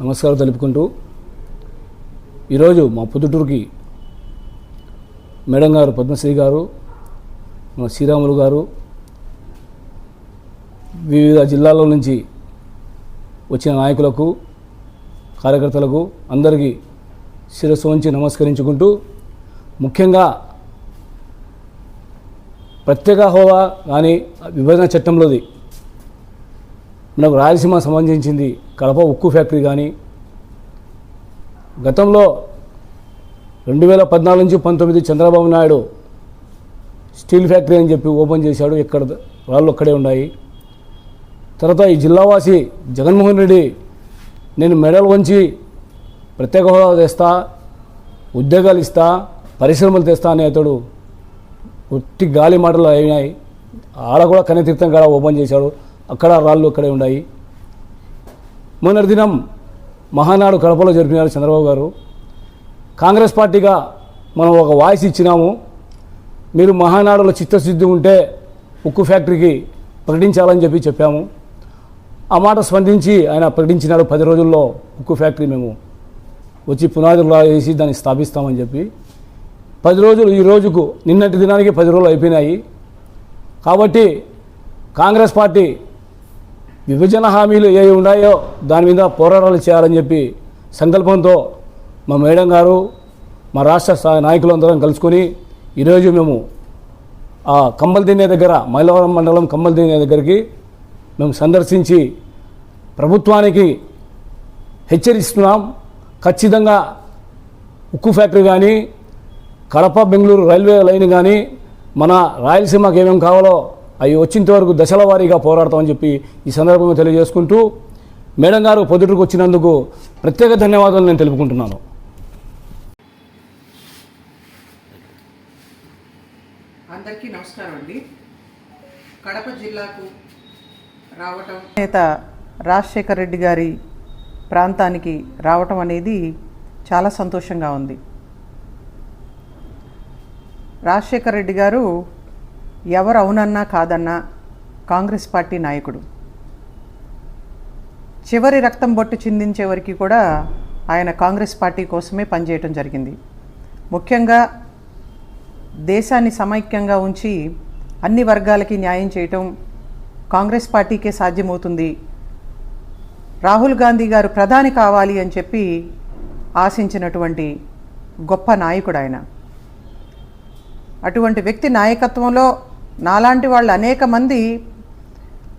నమస్కారం తెలుపుకుంటూ ఈరోజు మా పొద్దుటూరుకి మేడం గారు పద్మశ్రీ గారు మన శ్రీరాములు గారు వివిధ జిల్లాల నుంచి వచ్చిన నాయకులకు కార్యకర్తలకు అందరికీ శిరస్సు వంచి నమస్కరించుకుంటూ ముఖ్యంగా ప్రత్యేక హోదా కానీ విభజన చట్టంలోది మనకు రాయలసీమ సంబంధించింది కడప ఉక్కు ఫ్యాక్టరీ కానీ గతంలో రెండు వేల పద్నాలుగు నుంచి పంతొమ్మిది చంద్రబాబు నాయుడు స్టీల్ ఫ్యాక్టరీ అని చెప్పి ఓపెన్ చేశాడు. ఇక్కడ రాళ్ళు అక్కడే ఉన్నాయి. తర్వాత ఈ జిల్లావాసి జగన్మోహన్ రెడ్డి నేను మెడల్ వంచి ప్రత్యేక హోదా తెస్తా ఉద్యోగాలు ఇస్తా పరిశ్రమలు తెస్తా అనే అతడు ఉట్టి గాలి మాటలు అయినాయి. ఆడ కూడా కనెతీర్థం కాడ ఓపెన్ చేశాడు. అక్కడ రాళ్ళు అక్కడే ఉన్నాయి మొన్నటి దినం మహానాడు కడపలో జరిపినారు చంద్రబాబు గారు. కాంగ్రెస్ పార్టీగా మనం ఒక వాయిస్ ఇచ్చినాము. మీరు మహానాడులో చిత్తశుద్ధి ఉంటే ఉక్కు ఫ్యాక్టరీకి ప్రకటించాలని చెప్పి చెప్పాము. ఆ మాట స్పందించి ఆయన ప్రకటించినాడు పది రోజుల్లో ఉక్కు ఫ్యాక్టరీ మేము వచ్చి పునాదులు వేసి దాన్ని స్థాపిస్తామని చెప్పి. పది రోజులు ఈ రోజుకు నిన్నటి దినానికి పది రోజులు అయిపోయినాయి. కాబట్టి కాంగ్రెస్ పార్టీ విభజన హామీలు ఏ ఉన్నాయో దాని మీద పోరాటాలు చేయాలని చెప్పి సంకల్పంతో మా మేడం గారు మా రాష్ట్ర నాయకులందరం కలుసుకొని ఈరోజు మేము ఆ కమ్మల్ దినే దగ్గర మైలవరం మండలం కమ్మల్ దినే దగ్గరికి మేము సందర్శించి ప్రభుత్వానికి హెచ్చరిస్తున్నాం. ఖచ్చితంగా ఉక్కు ఫ్యాక్టరీ కానీ కడప బెంగళూరు రైల్వే లైన్ కానీ మన రాయలసీమకు ఏమేమి కావాలో అవి వచ్చేంత వరకు దశల వారీగా పోరాడతామని చెప్పి ఈ సందర్భంగా తెలియజేసుకుంటూ మేడం గారు పొద్దుటకు వచ్చినందుకు ప్రత్యేక ధన్యవాదాలు నేను తెలుపుకుంటున్నాను. అందరికీ నమస్కారం అండి. కడప జిల్లాకు రావటం నేత రాజశేఖర్ రెడ్డి గారి ప్రాంతానికి రావటం అనేది చాలా సంతోషంగా ఉంది. రాజశేఖర్ రెడ్డి గారు ఎవరు అవునన్నా కాదన్నా కాంగ్రెస్ పార్టీ నాయకుడు. చివరి రక్తం బొట్టు చిందించే వరకు కూడా ఆయన కాంగ్రెస్ పార్టీ కోసమే పనిచేయటం జరిగింది. ముఖ్యంగా దేశాన్ని సమైక్యంగా ఉంచి అన్ని వర్గాలకి న్యాయం చేయటం కాంగ్రెస్ పార్టీకే సాధ్యమవుతుంది. రాహుల్ గాంధీ గారు ప్రధాని కావాలి అని చెప్పి ఆశించినటువంటి గొప్ప నాయకుడు ఆయన. అటువంటి వ్యక్తి నాయకత్వంలో నాలాంటి వాళ్ళు అనేక మంది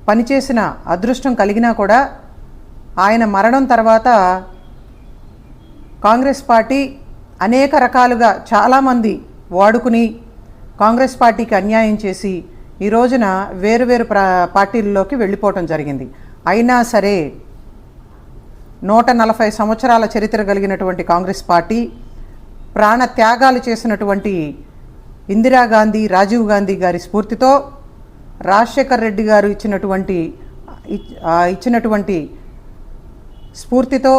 పనిచేసిన అదృష్టం కలిగినా కూడా ఆయన మరణం తర్వాత కాంగ్రెస్ పార్టీ అనేక రకాలుగా చాలామంది వాడుకుని కాంగ్రెస్ పార్టీకి అన్యాయం చేసి ఈ రోజున వేరు వేరు పార్టీల్లోకి వెళ్ళిపోవటం జరిగింది. అయినా సరే నూట నలభై సంవత్సరాల చరిత్ర కలిగినటువంటి కాంగ్రెస్ పార్టీ ప్రాణ త్యాగాలు చేసినటువంటి ఇందిరాగాంధీ రాజీవ్ గాంధీ గారి స్ఫూర్తితో రాజశేఖర్ రెడ్డి గారు ఇచ్చినటువంటి ఇచ్చినటువంటి స్ఫూర్తితో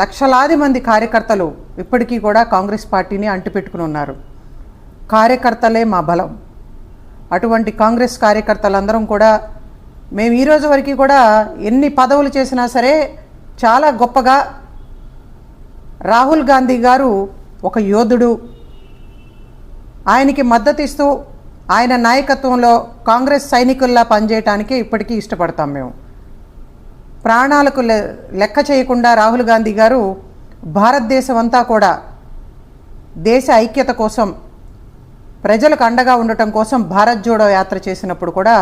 లక్షలాది మంది కార్యకర్తలు ఇప్పటికీ కూడా కాంగ్రెస్ పార్టీని అంటిపెట్టుకుని ఉన్నారు. కార్యకర్తలే మా బలం. అటువంటి కాంగ్రెస్ కార్యకర్తలందరం కూడా మేము ఈరోజు వరకు కూడా ఎన్ని పదవులు చేసినా సరే చాలా గొప్పగా రాహుల్ గాంధీ గారు ఒక యోధుడు ఆయనకి మద్దతిస్తూ ఆయన నాయకత్వంలో కాంగ్రెస్ సైనికుల్లా పనిచేయటానికి ఇప్పటికీ ఇష్టపడతాం మేము. ప్రాణాలకు లె లెక్క చేయకుండా రాహుల్ గాంధీ గారు భారతదేశం అంతా కూడా దేశ ఐక్యత కోసం ప్రజలకు అండగా ఉండటం కోసం భారత్ జోడో యాత్ర చేసినప్పుడు కూడా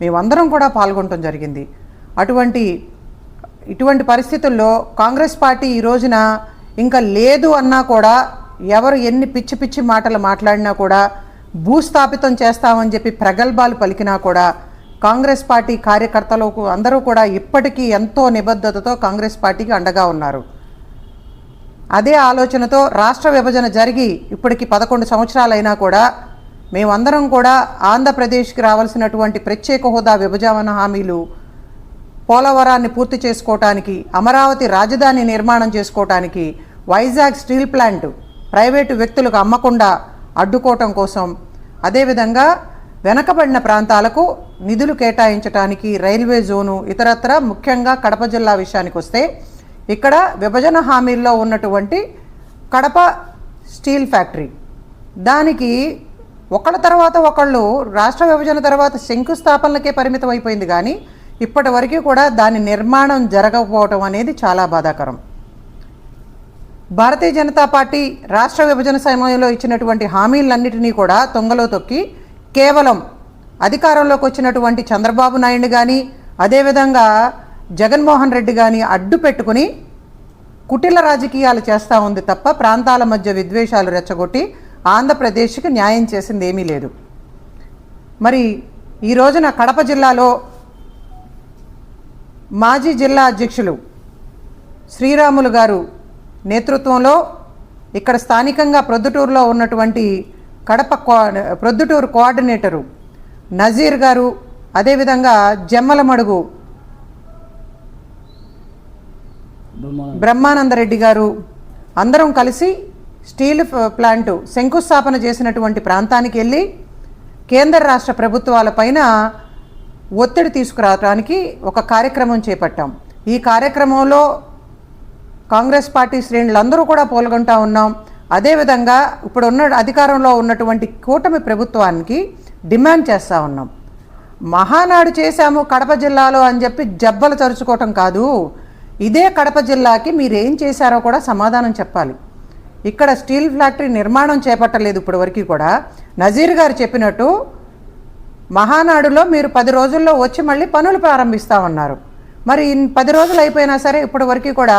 మేమందరం కూడా పాల్గొనటం జరిగింది. అటువంటి ఇటువంటి పరిస్థితుల్లో కాంగ్రెస్ పార్టీ ఈ రోజున ఇంకా లేదు అన్నా కూడా ఎవరు ఎన్ని పిచ్చి పిచ్చి మాటలు మాట్లాడినా కూడా భూస్థాపితం చేస్తామని చెప్పి ప్రగల్భాలు పలికినా కూడా కాంగ్రెస్ పార్టీ కార్యకర్తలకు అందరూ కూడా ఇప్పటికీ ఎంతో నిబద్ధతతో కాంగ్రెస్ పార్టీకి అండగా ఉన్నారు. అదే ఆలోచనతో రాష్ట్ర విభజన జరిగి ఇప్పటికి పదకొండు సంవత్సరాలైనా కూడా మేమందరం కూడా ఆంధ్రప్రదేశ్కి రావాల్సినటువంటి ప్రత్యేక హోదా విభజన హామీలు పోలవరాన్ని పూర్తి చేసుకోవటానికి అమరావతి రాజధాని నిర్మాణం చేసుకోవటానికి వైజాగ్ స్టీల్ ప్లాంట్ ప్రైవేటు వ్యక్తులకు అమ్మకుండా అడ్డుకోవటం కోసం అదేవిధంగా వెనకబడిన ప్రాంతాలకు నిధులు కేటాయించడానికి రైల్వే జోను ఇతరత్ర ముఖ్యంగా కడప జిల్లా విషయానికి వస్తే ఇక్కడ విభజన హామీల్లో ఉన్నటువంటి కడప స్టీల్ ఫ్యాక్టరీ. దానికి ఒకళ్ళ తర్వాత ఒకళ్ళు రాష్ట్ర విభజన తర్వాత శంకుస్థాపనలకే పరిమితం అయిపోయింది కానీ ఇప్పటి వరకు కూడా దాని నిర్మాణం జరగకపోవటం అనేది చాలా బాధాకరం. భారతీయ జనతా పార్టీ రాష్ట్ర విభజన సమయంలో ఇచ్చినటువంటి హామీలన్నింటినీ కూడా తొంగలో తొక్కి కేవలం అధికారంలోకి వచ్చినటువంటి చంద్రబాబు నాయుడు కానీ అదేవిధంగా జగన్మోహన్ రెడ్డి కానీ అడ్డు పెట్టుకుని కుటిల రాజకీయాలు చేస్తూ ఉంది తప్ప ప్రాంతాల మధ్య విద్వేషాలు రెచ్చగొట్టి ఆంధ్రప్రదేశ్కి న్యాయం చేసింది ఏమీ లేదు. మరి ఈ రోజున కడప జిల్లాలో మాజీ జిల్లా అధ్యక్షులు శ్రీరాములు గారు నేతృత్వంలో ఇక్కడ స్థానికంగా ప్రొద్దుటూరులో ఉన్నటువంటి కడప కో ప్రొద్దుటూరు కోఆర్డినేటరు నజీర్ గారు అదేవిధంగా జమ్మలమడుగు బ్రహ్మానందరెడ్డి. గారు అందరం కలిసి స్టీల్ ప్లాంటు శంకుస్థాపన చేసినటువంటి ప్రాంతానికి వెళ్ళి కేంద్ర రాష్ట్ర ప్రభుత్వాలపైన ఒత్తిడి తీసుకురావడానికి ఒక కార్యక్రమం చేపట్టాం. ఈ కార్యక్రమంలో కాంగ్రెస్ పార్టీ శ్రేణులందరూ కూడా పాల్గొంటా ఉన్నాం. అదేవిధంగా ఇప్పుడు ఉన్న అధికారంలో ఉన్నటువంటి కూటమి ప్రభుత్వానికి డిమాండ్ చేస్తూ ఉన్నాం. మహానాడు చేశాము కడప జిల్లాలో అని చెప్పి జబ్బలు తరుచుకోవటం కాదు. ఇదే కడప జిల్లాకి మీరు ఏం చేశారో కూడా సమాధానం చెప్పాలి. ఇక్కడ స్టీల్ ఫ్యాక్టరీ నిర్మాణం చేపట్టలేదు ఇప్పటి వరకు కూడా. నజీర్ గారు చెప్పినట్టు మహానాడులో మీరు పది రోజుల్లో వచ్చి మళ్ళీ పనులు ప్రారంభిస్తూ ఉన్నారు. మరి పది రోజులు అయిపోయినా సరే ఇప్పటి వరకు కూడా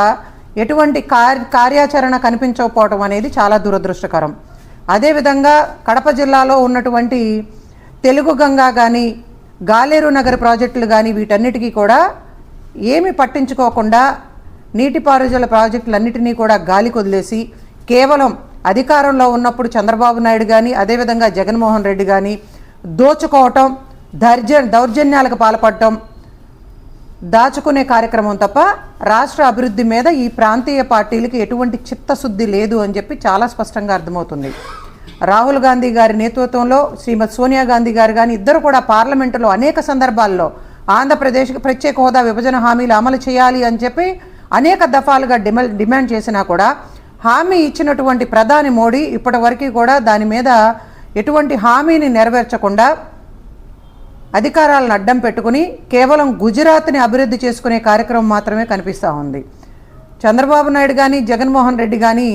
ఎటువంటి కార్ కార్యాచరణ కనిపించకపోవడం అనేది చాలా దురదృష్టకరం. అదేవిధంగా కడప జిల్లాలో ఉన్నటువంటి తెలుగు గంగా కానీ గాలేరు నగర ప్రాజెక్టులు కానీ వీటన్నిటికీ కూడా ఏమి పట్టించుకోకుండా నీటిపారుదల ప్రాజెక్టులన్నిటినీ కూడా గాలి కొదిలేసి కేవలం అధికారంలో ఉన్నప్పుడు చంద్రబాబు నాయుడు కానీ అదేవిధంగా జగన్మోహన్ రెడ్డి కానీ దోచుకోవటం దర్జ దౌర్జన్యాలకు పాల్పడటం దాచుకునే కార్యక్రమం తప్ప రాష్ట్ర అభివృద్ధి మీద ఈ ప్రాంతీయ పార్టీలకి ఎటువంటి చిత్తశుద్ధి లేదు అని చెప్పి చాలా స్పష్టంగా అర్థమవుతుంది. రాహుల్ గాంధీ గారి నేతృత్వంలో శ్రీమతి సోనియా గాంధీ గారు కానీ ఇద్దరు కూడా పార్లమెంటులో అనేక సందర్భాల్లో ఆంధ్రప్రదేశ్కి ప్రత్యేక హోదా విభజన హామీలు అమలు చేయాలి అని చెప్పి అనేక దఫాలుగా డిమా డిమాండ్ చేసినా కూడా హామీ ఇచ్చినటువంటి ప్రధాని మోడీ ఇప్పటి వరకు కూడా దాని మీద ఎటువంటి హామీని నెరవేర్చకుండా అధికారాలను అడ్డం పెట్టుకుని కేవలం గుజరాత్ని అభివృద్ధి చేసుకునే కార్యక్రమం మాత్రమే కనిపిస్తూ ఉంది. చంద్రబాబు నాయుడు కానీ జగన్మోహన్ రెడ్డి కానీ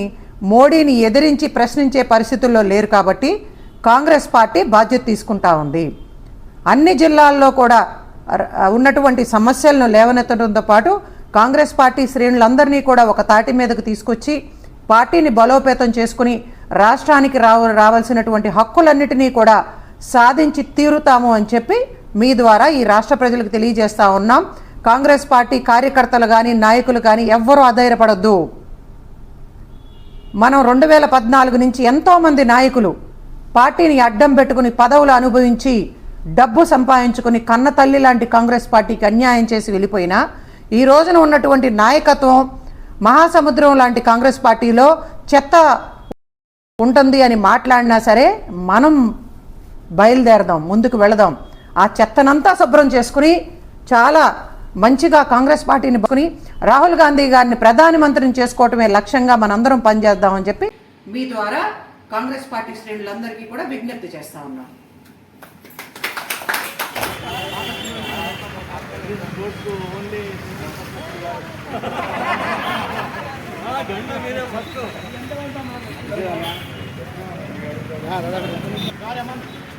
మోడీని ఎదిరించి ప్రశ్నించే పరిస్థితుల్లో లేరు కాబట్టి కాంగ్రెస్ పార్టీ బాధ్యత తీసుకుంటా ఉంది. అన్ని జిల్లాల్లో కూడా ఉన్నటువంటి సమస్యలను లేవనెత్తడంతో పాటు కాంగ్రెస్ పార్టీ శ్రేణులందరినీ కూడా ఒక తాటి మీదకు తీసుకొచ్చి పార్టీని బలోపేతం చేసుకుని రాష్ట్రానికి రావ రావాల్సినటువంటి హక్కులన్నిటినీ కూడా సాధించి తీరుతాము అని చెప్పి మీ ద్వారా ఈ రాష్ట్ర ప్రజలకు తెలియజేస్తా ఉన్నాం. కాంగ్రెస్ పార్టీ కార్యకర్తలు కానీ నాయకులు కానీ ఎవ్వరూ అధైర్యపడొద్దు. మనం రెండు వేల పద్నాలుగు నుంచి ఎంతోమంది నాయకులు పార్టీని అడ్డం పెట్టుకుని పదవులు అనుభవించి డబ్బు సంపాదించుకుని కన్న తల్లి లాంటి కాంగ్రెస్ పార్టీకి అన్యాయం చేసి వెళ్ళిపోయినా ఈ రోజున ఉన్నటువంటి నాయకత్వం మహాసముద్రం లాంటి కాంగ్రెస్ పార్టీలో చెత్త ఉంటుంది అని మాట్లాడినా సరే మనం బయలుదేరదాం ముందుకు వెళదాం. ఆ చెత్తనంతా శుభ్రం చేసుకుని చాలా మంచిగా కాంగ్రెస్ పార్టీని పట్టుకుని రాహుల్ గాంధీ గారిని ప్రధానమంత్రిని చేసుకోవటమే లక్ష్యంగా మనందరం పనిచేద్దామని చెప్పి మీ ద్వారా కాంగ్రెస్ పార్టీ శ్రేణులందరికీ కూడా విజ్ఞప్తి చేస్తా ఉన్నాం.